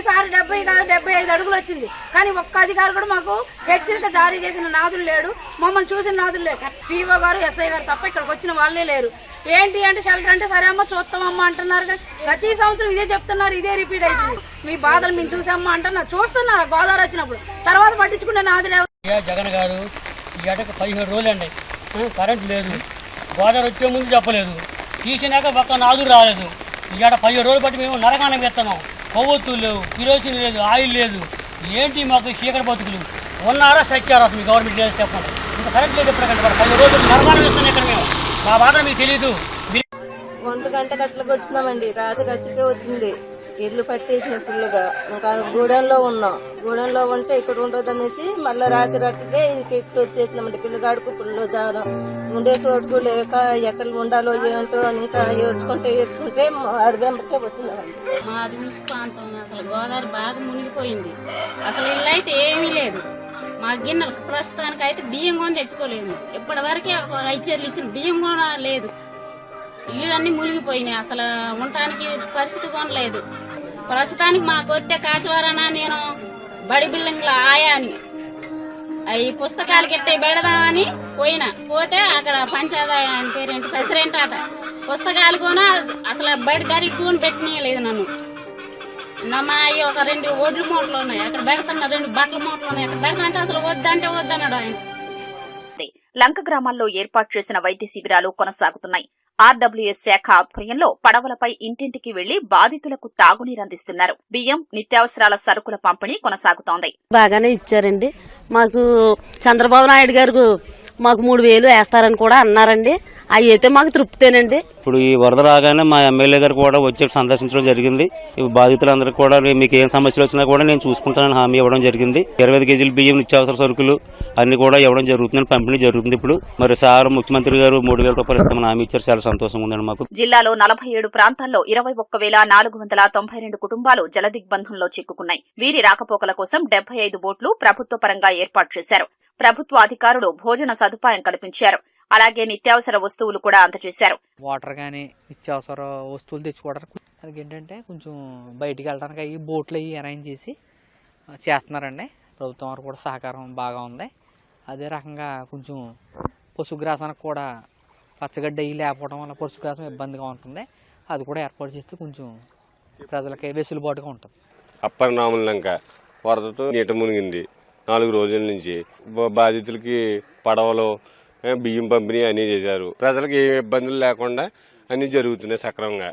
ఈసారి డెబ్బై కాదు డెబ్బై ఐదు అడుగులు వచ్చింది. కానీ ఒక్క అధికారి కూడా మాకు హెచ్చరిక జారీ చేసిన నాదులు లేడు. మమ్మల్ని చూసిన నాదులు లేడు. పీఓ గారు ఎస్ఐ గారు తప్ప ఇక్కడికి వచ్చిన వాళ్ళే లేరు. ఏంటి అంటే షెల్టర్ అంటే సరే అమ్మ చూస్తామమ్మా అంటున్నారు కానీ ప్రతి సంవత్సరం ఇదే చెప్తున్నారు ఇదే రిపీట్ అవుతుంది మీ బాధలు మేము చూసామ్మా అంటున్నారు. చూస్తున్నారు గోదావరి వచ్చినప్పుడు. తర్వాత పట్టించుకునే నాదులు జగన్ గారు ఈ ఏటకు పదిహేడు రోజులు అండి కరెంట్ లేదు. గోదావరి వచ్చే ముందు చెప్పలేదు. తీసినాక ఒక్క నాదులు రాలేదు. ఈ ఏట పదిహేడు రోజులు బట్టి మేము నరకానం ఎత్తున్నాం. కొవ్వొత్తులు లేవు కిరోసిన్ లేదు ఆయిల్ లేదు. ఏంటి మాకు చీకటి బతుకులు? ఉన్నారా సచ్చారా మీ గవర్నమెంట్ లేదు చెప్పండి. ఇంకా కరెంట్ లేదు ఎప్పుడు కంటే పది రోజులు నరకానం ఇస్తున్నాయి ఇక్కడ మేము. మా బాధ మీకు తెలియదు ఒంటి గంట గట్లకు వచ్చినామండి. రాత్రి గట్లకే వచ్చింది. ఇల్లు పట్టేసిన ఫుల్లుగా ఇంకా గూడెంలో ఉన్నాం. గూడెంలో ఉంటే ఇక్కడ ఉండదు అనేసి మళ్ళీ రాత్రి రాత్రికే ఇంక ఇట్లు వచ్చేసినామండి పిల్లగాడుకు ఫుల్ జారం. ఉండే చోటుకు లేక ఎక్కడ ఉండాలో ఏంటో ఇంకా ఏడ్చుకుంటే ఏడ్చుకుంటే అడవెంబకే వచ్చిందండి మాది ముంపు ప్రాంతం అసలు గోదావరి బాగా మునిగిపోయింది. అసలు ఇల్లు అయితే ఏమీ లేదు. మా గిన్నెలు ప్రస్తుతానికి అయితే బియ్యం కొని తెచ్చుకోలేదు. ఇప్పటి వరకే ఒక ఐదు చీరలు ఇచ్చిన బియ్యం కూడా లేదు. ఇళ్ళన్నీ మునిగిపోయినాయి. అసలు ఉండటానికి పరిస్థితి కొనలేదు. ప్రస్తుతానికి మా కొట్టే కాచవరన నేను బడి బిల్డింగ్లో ఆయా అని ఈ పుస్తకాలు గిట్టే పెడదామని పోయినా. పోతే అక్కడ పంచాదాయ అని పేరేంటి ప్రెసిడెంట్ అట. పుస్తకాలు కూడా అసలు బడి దరిగ్గుని కూడా పెట్టనీయలేదు నన్ను. నా మా అయ్యి ఒక రెండు ఒడ్లు మూటలు ఉన్నాయి. అక్కడ పెడతాను. రెండు బట్టల మూటలు ఉన్నాయి. అక్కడ పెడతానంటే అసలు వద్దంటే వద్దన్నాడు ఆయన. లంక గ్రామాల్లో ఏర్పాటు చేసిన వైద్య శిబిరాలు కొనసాగుతున్నాయి. ఆర్డబ్ల్యూఎస్ శాఖ ఆధ్వర్యంలో పడవలపై ఇంటింటికి వెళ్ళి బాధితులకు తాగునీరు అందిస్తున్నారు బియ్యం నిత్యావసరాల సరుకుల పంపిణీ కొనసాగుతోంది. బాగానే ఇచ్చారండి. మాకు చంద్రబాబు నాయుడు గారు మాకు మూడు వేలు వేస్తారని కూడా అన్నారండి. అవి అయితే మాకు తృప్తేనండి. ఇప్పుడు ఈ వరద రాగానే మా ఎమ్మెల్యే గారు కూడా వచ్చి సందర్శించడం జరిగింది. ఈ బాధితులందరికీ కూడా మీకు ఏం సమస్యలు వచ్చినా కూడా నేను చూసుకుంటానని హామీ ఇవ్వడం జరిగింది. ఇరవై కేజీలు బియ్యం నిత్యావసర సరుకులు అన్ని కూడా ఇవ్వడం జరుగుతుంది పంపిణీ జరుగుతుంది ఇప్పుడు. మరి సార్ ముఖ్యమంత్రి గారు మూడు వేల రూపాయలు ఇస్తామని హామీ ఇచ్చారు. చాలా సంతోషంగా ఉందండి మాకు. జిల్లాలో నలభై ఏడు ప్రాంతాల్లో ఇరవై ఒక్క వేల నాలుగు వందల తొంభై రెండు కుటుంబాలు జలదిగ్బంధంలో చిక్కుకున్నాయి. వీరి రాకపోకల కోసం డెబ్బై ఐదు బోట్లు ప్రభుత్వ పరంగా ఏర్పాటు చేశారు. ప్రభుత్వ అధికారులు భోజన సదుపాయం కల్పించారు. అలాగే నిత్యావసర వస్తువులు కూడా అందజేశారు. వాటర్ కానీ నిత్యావసర వస్తువులు తెచ్చుకోవడానికి దానికి ఏంటంటే కొంచెం బయటికి వెళ్ళడానికి అవి బోట్లు అవి అరేంజ్ చేసి చేస్తున్నారండి. ప్రభుత్వం వారు కూడా సహకారం బాగా ఉంది. అదే రకంగా కొంచెం పశుగ్రాసానికి కూడా పచ్చగడ్డి అవి లేకపోవడం వల్ల పశుగ్రాసం ఇబ్బందిగా ఉంటుంది. అది కూడా ఏర్పాటు చేస్తే కొంచెం ప్రజలకి వెసులుబాటుగా ఉంటుంది. అప్పర్ నాములంక వరదతో నీట మునిగింది. నాలుగు రోజుల నుంచి బాధితులకి పడవలు బియ్యం పంపిణీ అన్నీ చేశారు. ప్రజలకు ఏ ఇబ్బందులు లేకుండా అన్నీ జరుగుతున్నాయి సక్రమంగా.